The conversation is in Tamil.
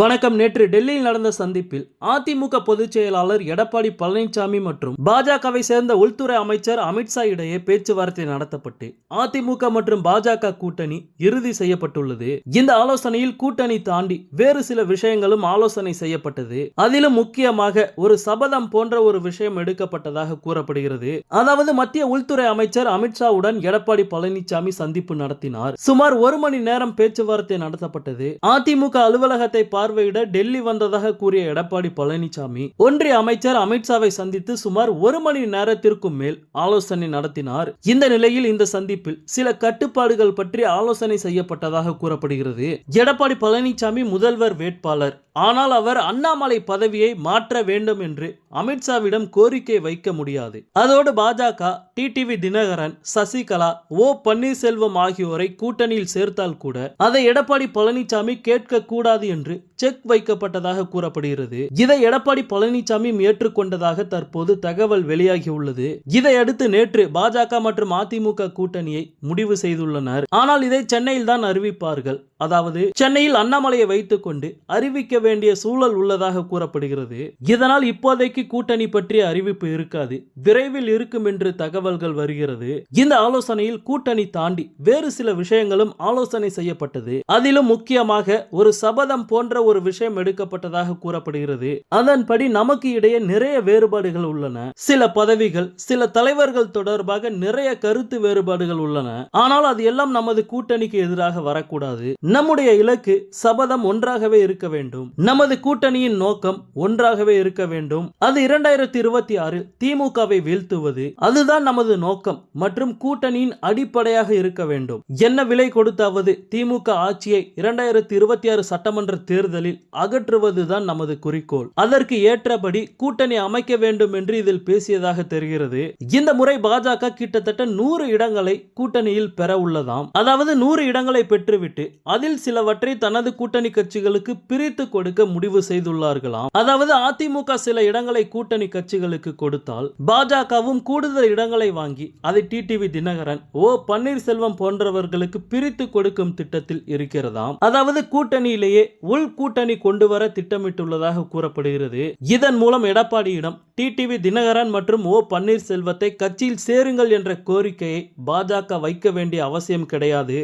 வணக்கம். நேற்று டெல்லியில் நடந்த சந்திப்பில் அதிமுக பொதுச் செயலாளர் எடப்பாடி பழனிசாமி மற்றும் பாஜகவை சேர்ந்த உள்துறை அமைச்சர் அமித்ஷா இடையே பேச்சுவார்த்தை நடத்தப்பட்டு அதிமுக மற்றும் பாஜக கூட்டணி இறுதி செய்யப்பட்டுள்ளது. இந்த ஆலோசனையில் கூட்டணி தாண்டி வேறு சில விஷயங்களும் ஆலோசனை செய்யப்பட்டது. அதிலும் முக்கியமாக ஒரு சபதம் போன்ற ஒரு விஷயம் எடுக்கப்பட்டதாக கூறப்படுகிறது. அதாவது மத்திய உள்துறை அமைச்சர் அமித்ஷாவுடன் எடப்பாடி பழனிசாமி சந்திப்பு நடத்தினார். சுமார் ஒரு மணி நேரம் பேச்சுவார்த்தை நடத்தப்பட்டது. அதிமுக அலுவலகத்தை பார்வையிட டெல்லி வந்ததாக கூறிய எடப்பாடி பழனிசாமி ஒன்றிய அமைச்சர் அமித்ஷாவை சந்தித்து சுமார் ஒரு மணி நேரத்திற்கும் மேல் ஆலோசனை நடத்தினார். இந்த நிலையில் இந்த சந்திப்பில் சில கட்டுப்பாடுகள் பற்றி ஆலோசனை செய்யப்பட்டதாக கூறப்படுகிறது. எடப்பாடி பழனிசாமி முதல்வர் வேட்பாளர். ஆனால் அவர் அண்ணாமலை பதவியை மாற்ற வேண்டும் என்று அமித்ஷாவிடம் கோரிக்கை வைக்க முடியாது. அதோடு பாஜக டிடிவி தினகரன் சசிகலா ஓ பன்னீர்செல்வம் ஆகியோரை கூட்டணியில் சேர்த்தால் கூட அதை எடப்பாடி பழனிசாமி கேட்க கூடாது என்று செக் வைக்கப்பட்டதாக கூறப்படுகிறது. இதை எடப்பாடி பழனிசாமி ஏற்றுக்கொண்டதாக தற்போது தகவல் வெளியாகியுள்ளது. இதையடுத்து நேற்று பாஜக மற்றும் அதிமுக கூட்டணியை முடிவு செய்துள்ளனர். ஆனால் இதை சென்னையில் தான் அறிவிப்பார்கள். அதாவது சென்னையில் அண்ணாமலையை வைத்துக் கொண்டு அறிவிக்க வேண்டிய சூழல் உள்ளதாக கூறப்படுகிறது. இதனால் இப்போதைக்கு கூட்டணி பற்றிய அறிவிப்பு இருக்காது. விரைவில் இருக்கும் என்று தகவல்கள் வருகிறது. இந்த ஆலோசனையில் கூட்டணி தாண்டி வேறு சில விஷயங்களும் ஆலோசனை செய்யப்பட்டது. அதிலும் முக்கியமாக ஒரு சபதம் போன்ற ஒரு விஷயம் எடுக்கப்பட்டதாக கூறப்படுகிறது. அதன்படி நமக்கு இடையே நிறைய வேறுபாடுகள் உள்ளன. சில பதவிகள் சில தலைவர்கள் தொடர்பாக நிறைய கருத்து வேறுபாடுகள் உள்ளன. ஆனால் அது எல்லாம் நமது கூட்டணிக்கு எதிராக வரக்கூடாது. நம்முடைய இலக்கு சபதம் ஒன்றாகவே இருக்க வேண்டும். நமது கூட்டணியின் நோக்கம் ஒன்றாகவே இருக்க வேண்டும். அது இரண்டாயிரத்தி இருபத்தி ஆறில் திமுகவை வீழ்த்துவது அதுதான் நமது நோக்கம் மற்றும் கூட்டணியின் அடிப்படையாக இருக்க வேண்டும். என்ன விலை கொடுத்தாவது திமுக ஆட்சியை இரண்டாயிரத்தி இருபத்தி ஆறு சட்டமன்ற தேர்தலில் அகற்றுவதுதான் நமது குறிக்கோள். அதற்கு ஏற்றபடி கூட்டணி அமைக்க வேண்டும் என்று இதில் பேசியதாக தெரிகிறது. இந்த முறை பாஜக கிட்டத்தட்ட நூறு இடங்களை கூட்டணியில் பெற உள்ளதாம். அதாவது நூறு இடங்களை பெற்றுவிட்டு அதில் சிலவற்றை தனது கூட்டணி கட்சிகளுக்கு பிரித்து கொடுக்க முடிவு செய்துள்ளார்களாம். அதாவது அதிமுக சில இடங்களை கூட்டணி கட்சிகளுக்கு கொடுத்தால் பாஜகவும் கூடுதல் இடங்களை வாங்கி அதை டிடிவி தினகரன் ஓ பன்னீர்செல்வம் போன்றவர்களுக்கு பிரித்து கொடுக்கும் திட்டத்தில் இருக்கிறதாம். அதாவது கூட்டணியிலேயே உள் கூட்டணி கொண்டு வர திட்டமிட்டுள்ளதாக கூறப்படுகிறது. இதன் மூலம் எடப்பாடியிடம் டிடிவி தினகரன் மற்றும் ஓ பன்னீர்செல்வத்தை கட்சியில் சேருங்கள் என்ற கோரிக்கையை பாஜக வைக்க வேண்டிய அவசியம் கிடையாது.